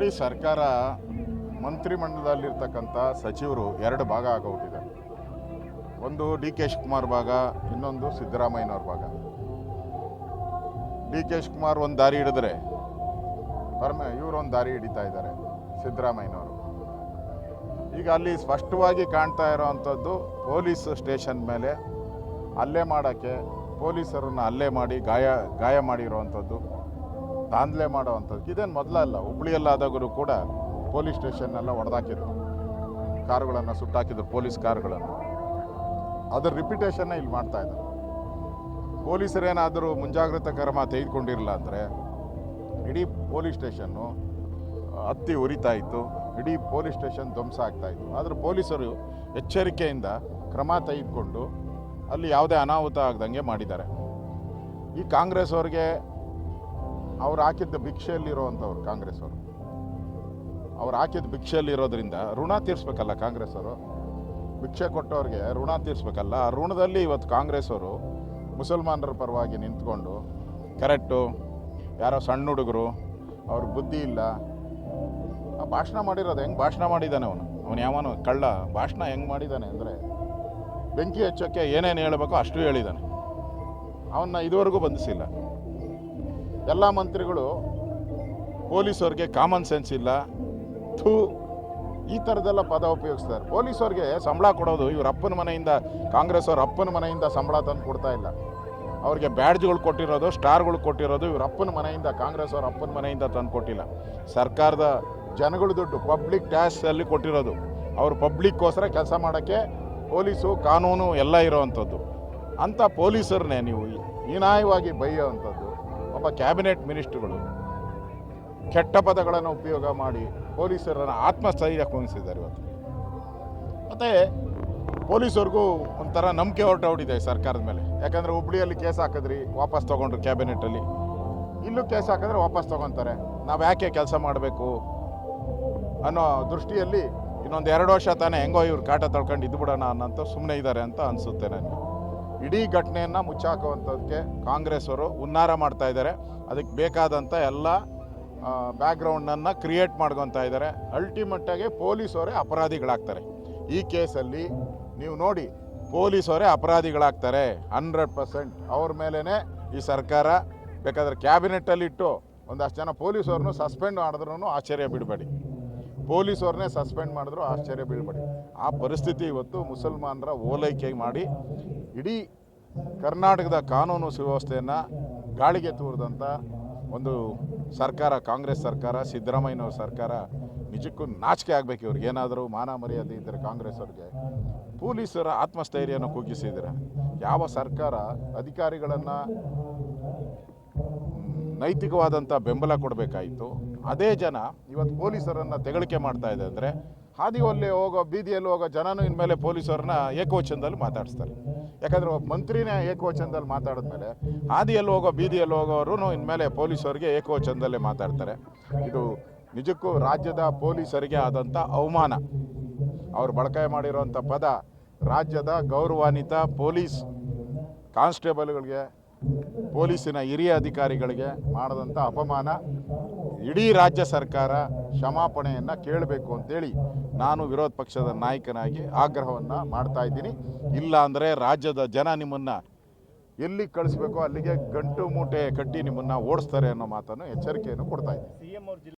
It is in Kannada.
ನೋಡಿ ಸರ್ಕಾರ ಮಂತ್ರಿಮಂಡಲದಲ್ಲಿರ್ತಕ್ಕಂಥ ಸಚಿವರು ಎರಡು ಭಾಗ ಆಗೋಗ್ಬಿಟ್ಟಿದೆ ಒಂದು ಡಿ ಕೆ ಶಿವಕುಮಾರ್ ಭಾಗ, ಇನ್ನೊಂದು ಸಿದ್ದರಾಮಯ್ಯನವ್ರ ಭಾಗ. ಡಿ ಕೆ ಶಿವಕುಮಾರ್ ಒಂದು ದಾರಿ ಹಿಡಿದ್ರೆ, ಪರಮ, ಇವರೊಂದು ದಾರಿ ಹಿಡಿತಾ ಇದ್ದಾರೆ ಸಿದ್ದರಾಮಯ್ಯನವರು. ಈಗ ಅಲ್ಲಿ ಸ್ಪಷ್ಟವಾಗಿ ಕಾಣ್ತಾ ಇರೋವಂಥದ್ದು ಪೊಲೀಸ್ ಸ್ಟೇಷನ್ ಮೇಲೆ ಹಲ್ಲೆ ಮಾಡೋಕ್ಕೆ, ಪೊಲೀಸರನ್ನು ಹಲ್ಲೆ ಮಾಡಿ, ಗಾಯ ಗಾಯ ಮಾಡಿರೋವಂಥದ್ದು ದಾಂಧಲೆ ಮಾಡೋವಂಥದ್ದು. ಇದೇನು ಮೊದಲಲ್ಲ ಹುಬ್ಳಿಯಲ್ಲಾದಾಗಲೂ ಕೂಡ ಪೊಲೀಸ್ ಸ್ಟೇಷನ್ನೆಲ್ಲ ಹೊಡೆದಾಕಿದ್ರು ಕಾರುಗಳನ್ನು ಸುಟ್ಟಾಕಿದ್ರು, ಪೊಲೀಸ್ ಕಾರುಗಳನ್ನು. ಅದರ ರಿಪಿಟೇಷನ್ನ ಇಲ್ಲಿ ಮಾಡ್ತಾ ಇದ್ದಾರೆ. ಪೊಲೀಸರೇನಾದರೂ ಮುಂಜಾಗ್ರತಾ ಕ್ರಮ ತೆಗೆದುಕೊಂಡಿರಲಿಲ್ಲ ಅಂದರೆ ಇಡೀ ಪೊಲೀಸ್ ಸ್ಟೇಷನ್ನು ಹತ್ತಿ ಉರಿತಾ ಇತ್ತು, ಇಡೀ ಪೊಲೀಸ್ ಸ್ಟೇಷನ್ ಧ್ವಂಸ ಆಗ್ತಾ ಇತ್ತು. ಆದರೆ ಪೊಲೀಸರು ಎಚ್ಚರಿಕೆಯಿಂದ ಕ್ರಮ ತೆಗೆದುಕೊಂಡು ಅಲ್ಲಿ ಯಾವುದೇ ಅನಾಹುತ ಆಗದಂಗೆ ಮಾಡಿದ್ದಾರೆ. ಈ ಕಾಂಗ್ರೆಸ್ ಅವ್ರಿಗೆ ಅವ್ರು ಹಾಕಿದ್ದ ಭಿಕ್ಷೆಯಲ್ಲಿರುವಂಥವ್ರು ಕಾಂಗ್ರೆಸ್ ಅವರು ಅವ್ರು ಹಾಕಿದ ಭಿಕ್ಷೆಯಲ್ಲಿರೋದ್ರಿಂದ ಋಣ ತೀರಿಸ್ಬೇಕಲ್ಲ ಕಾಂಗ್ರೆಸ್ ಅವರು ಭಿಕ್ಷೆ ಕೊಟ್ಟವ್ರಿಗೆ ಋಣ ತೀರಿಸ್ಬೇಕಲ್ಲ. ಆ ಋಣದಲ್ಲಿ ಇವತ್ತು ಕಾಂಗ್ರೆಸ್ ಅವರು ಮುಸಲ್ಮಾನರ ಪರವಾಗಿ ನಿಂತ್ಕೊಂಡು ಕರೆಕ್ಟು ಯಾರೋ ಸಣ್ಣ ಹುಡುಗರು ಅವ್ರ ಬುದ್ಧಿ ಇಲ್ಲ. ಆ ಭಾಷಣ ಮಾಡಿರೋದು ಹೆಂಗೆ ಭಾಷಣ ಮಾಡಿದ್ದಾನೆ ಅವನು? ಅವನು ಯಾವನು ಕಳ್ಳ ಭಾಷಣ ಹೆಂಗೆ ಮಾಡಿದ್ದಾನೆ ಅಂದರೆ ಬೆಂಕಿ ಹಚ್ಚೋಕ್ಕೆ ಏನೇನು ಹೇಳಬೇಕೋ ಅಷ್ಟು ಹೇಳಿದ್ದಾನೆ ಅವನ್ನ ಇದುವರೆಗೂ ಬಂಧಿಸಿಲ್ಲ. ಎಲ್ಲ ಮಂತ್ರಿಗಳು ಪೊಲೀಸವ್ರಿಗೆ ಕಾಮನ್ ಸೆನ್ಸ್ ಇಲ್ಲ. ಥೂ, ಈ ಥರದ್ದೆಲ್ಲ ಪದ ಉಪಯೋಗಿಸ್ತಾರೆ. ಪೊಲೀಸವ್ರಿಗೆ ಸಂಬಳ ಕೊಡೋದು, ಇವ್ರ ಅಪ್ಪನ ಮನೆಯಿಂದ, ಕಾಂಗ್ರೆಸ್ ಅವ್ರ ಅಪ್ಪನ ಮನೆಯಿಂದ ಸಂಬಳ ತಂದು ಕೊಡ್ತಾ ಇಲ್ಲ. ಅವ್ರಿಗೆ ಬ್ಯಾಡ್ಜ್ಗಳು ಕೊಟ್ಟಿರೋದು ಸ್ಟಾರ್ಗಳು ಕೊಟ್ಟಿರೋದು, ಇವ್ರ ಅಪ್ಪನ ಮನೆಯಿಂದ, ಕಾಂಗ್ರೆಸ್ ಅವ್ರ ಅಪ್ಪನ ಮನೆಯಿಂದ ತಂದು ಕೊಟ್ಟಿಲ್ಲ. ಸರ್ಕಾರದ ಜನಗಳ ದುಡ್ಡು ಪಬ್ಲಿಕ್ ಟ್ಯಾಕ್ಸಲ್ಲಿ ಕೊಟ್ಟಿರೋದು. ಅವರು ಪಬ್ಲಿಕ್ಕೋಸ್ಕರ ಕೆಲಸ ಮಾಡೋಕ್ಕೆ ಪೊಲೀಸು, ಕಾನೂನು ಎಲ್ಲ ಇರೋವಂಥದ್ದು. ಅಂಥ ಪೊಲೀಸರನ್ನೇ ನೀವು ಹೀನಾಯವಾಗಿ ಬೈಯೋವಂಥದ್ದು ಒಬ್ಬ ಕ್ಯಾಬಿನೆಟ್ ಮಿನಿಸ್ಟ್ರುಗಳು ಕೆಟ್ಟ ಪದಗಳನ್ನು ಉಪಯೋಗ ಮಾಡಿ ಪೊಲೀಸರನ್ನು ಆತ್ಮಸ್ಥೈರ್ಯ ಕುಣಿಸಿದ್ದಾರೆ ಇವತ್ತು. ಮತ್ತು ಪೊಲೀಸರಿಗೂ ಒಂಥರ ನಂಬಿಕೆ ಹೊರಟೋಡಿದೆ ಸರ್ಕಾರದ ಮೇಲೆ. ಯಾಕಂದರೆ ಹುಬ್ಳಿಯಲ್ಲಿ ಕೇಸ್ ಹಾಕಿದ್ರಿ, ವಾಪಸ್ ತೊಗೊಂಡ್ರು ಕ್ಯಾಬಿನೆಟಲ್ಲಿ. ಇಲ್ಲೂ ಕೇಸ್ ಹಾಕಿದ್ರೆ ವಾಪಸ್ ತೊಗೊತಾರೆ. ನಾವು ಯಾಕೆ ಕೆಲಸ ಮಾಡಬೇಕು? ಅನ್ನೋ ದೃಷ್ಟಿಯಲ್ಲಿ ಇನ್ನೊಂದು ಎರಡು ವರ್ಷ ತಾನೇ ಹೆಂಗೋ ಇವ್ರು ಕಾಟ ತಳ್ಕೊಂಡು ಇದ್ಬಿಡೋಣ ಅನ್ನೋಂಥ ಸುಮ್ಮನೆ ಇದ್ದಾರೆ ಅಂತ ಅನಿಸುತ್ತೆ ನನಗೆ ಇಡೀ ಘಟನೆಯನ್ನು ಮುಚ್ಚಾಕುವಂಥದ್ದಕ್ಕೆ ಕಾಂಗ್ರೆಸ್ ಅವರು ಹುನ್ನಾರ ಮಾಡ್ತಾ ಇದ್ದಾರೆ. ಅದಕ್ಕೆ ಬೇಕಾದಂಥ ಎಲ್ಲ ಬ್ಯಾಕ್ಗ್ರೌಂಡನ್ನು ಕ್ರಿಯೇಟ್ ಮಾಡ್ಕೊತಾ ಇದ್ದಾರೆ. ಅಲ್ಟಿಮೇಟಾಗಿ ಪೊಲೀಸವರೇ ಅಪರಾಧಿಗಳಾಗ್ತಾರೆ. ಈ ಕೇಸಲ್ಲಿ ನೀವು ನೋಡಿ ಪೊಲೀಸವರೇ ಅಪರಾಧಿಗಳಾಗ್ತಾರೆ. ಹಂಡ್ರೆಡ್ ಪರ್ಸೆಂಟ್ ಅವ್ರ ಮೇಲೇ ಈ ಸರ್ಕಾರ, ಬೇಕಾದ್ರೆ ಕ್ಯಾಬಿನೆಟ್ಟಲ್ಲಿಟ್ಟು ಒಂದಷ್ಟು ಜನ ಪೊಲೀಸವ್ರನ್ನೂ ಸಸ್ಪೆಂಡ್ ಮಾಡಿದ್ರೂ ಆಶ್ಚರ್ಯ ಬಿಡಬೇಡಿ. ಪೊಲೀಸವ್ರನ್ನೇ ಸಸ್ಪೆಂಡ್ ಮಾಡಿದ್ರು, ಆಶ್ಚರ್ಯ ಬೀಳ್ಬೇಡಿ ಆ ಪರಿಸ್ಥಿತಿ ಇವತ್ತು ಮುಸಲ್ಮಾನರ ಓಲೈಕೆ ಮಾಡಿ, ಇಡೀ ಕರ್ನಾಟಕದ ಕಾನೂನು ಸುವ್ಯವಸ್ಥೆಯನ್ನು ಗಾಳಿಗೆ ತೂರಿದಂಥ ಒಂದು ಸರ್ಕಾರ, ಕಾಂಗ್ರೆಸ್ ಸರ್ಕಾರ, ಸಿದ್ದರಾಮಯ್ಯನವ್ರ ಸರ್ಕಾರ ನಿಜಕ್ಕೂ ನಾಚಿಕೆ ಆಗಬೇಕು ಇವ್ರಿಗೆ. ಏನಾದರೂ ಮಾನ ಮರ್ಯಾದೆ ಇದ್ದರೆ ಕಾಂಗ್ರೆಸ್ ಅವ್ರಿಗೆ. ಪೊಲೀಸರ ಆತ್ಮಸ್ಥೈರ್ಯನ ಕುಗ್ಗಿಸಿದ್ರೆ ಯಾವ ಸರ್ಕಾರ ಅಧಿಕಾರಿಗಳನ್ನು ನೈತಿಕವಾದಂಥ ಬೆಂಬಲ ಕೊಡಬೇಕಾಯಿತು? ಅದೇ ಜನ ಇವತ್ತು ಪೊಲೀಸರನ್ನು ತೆಗಳಿಕೆ ಮಾಡ್ತಾ ಇದೆ ಅಂದರೆ ಹಾದಿಯಲ್ಲಿ ಹೋಗೋ, ಬೀದಿಯಲ್ಲಿ ಹೋಗೋ ಜನನೂ ಇನ್ಮೇಲೆ ಪೊಲೀಸರನ್ನ ಏಕವಚನದಲ್ಲಿ ಮಾತಾಡಿಸ್ತಾರೆ. ಯಾಕಂದರೆ ಒಬ್ಬ ಮಂತ್ರಿನೇ ಏಕವಚನದಲ್ಲಿ ಮಾತಾಡಿದ್ಮೇಲೆ ಹಾದಿಯಲ್ಲಿ ಹೋಗೋ, ಬೀದಿಯಲ್ಲಿ ಹೋಗೋರು ಇನ್ಮೇಲೆ ಪೊಲೀಸರಿಗೆ ಏಕವಚನದಲ್ಲೇ ಮಾತಾಡ್ತಾರೆ. ಇದು ನಿಜಕ್ಕೂ ರಾಜ್ಯದ ಪೊಲೀಸರಿಗೆ ಆದಂಥ ಅವಮಾನ. ಅವರು ಬಳಕೆ ಮಾಡಿರೋಂಥ ಪದ ರಾಜ್ಯದ ಗೌರವಾನ್ವಿತ ಪೊಲೀಸ್ ಕಾನ್ಸ್ಟೇಬಲ್ಗಳಿಗೆ, ಪೊಲೀಸಿನ ಹಿರಿಯ ಅಧಿಕಾರಿಗಳಿಗೆ ಮಾಡಿದಂಥ ಅಪಮಾನ. ಇಡೀ ರಾಜ್ಯ ಸರ್ಕಾರ ಕ್ಷಮಾಪಣೆಯನ್ನು ಕೇಳಬೇಕು ಅಂತೇಳಿ ನಾನು ವಿರೋಧ ಪಕ್ಷದ ನಾಯಕನಾಗಿ ಆಗ್ರಹವನ್ನು ಮಾಡ್ತಾ ಇದ್ದೀನಿ. ಇಲ್ಲ ಅಂದರೆ ರಾಜ್ಯದ ಜನ ನಿಮ್ಮನ್ನು ಎಲ್ಲಿ ಕಳಿಸ್ಬೇಕೋ ಅಲ್ಲಿಗೆ ಗಂಟು ಮೂಟೆ ಕಟ್ಟಿ ನಿಮ್ಮನ್ನು ಓಡಿಸ್ತಾರೆ ಅನ್ನೋ ಮಾತನ್ನು ಎಚ್ಚರಿಕೆಯನ್ನು ಕೊಡ್ತಾ ಇದ್ದೀನಿ.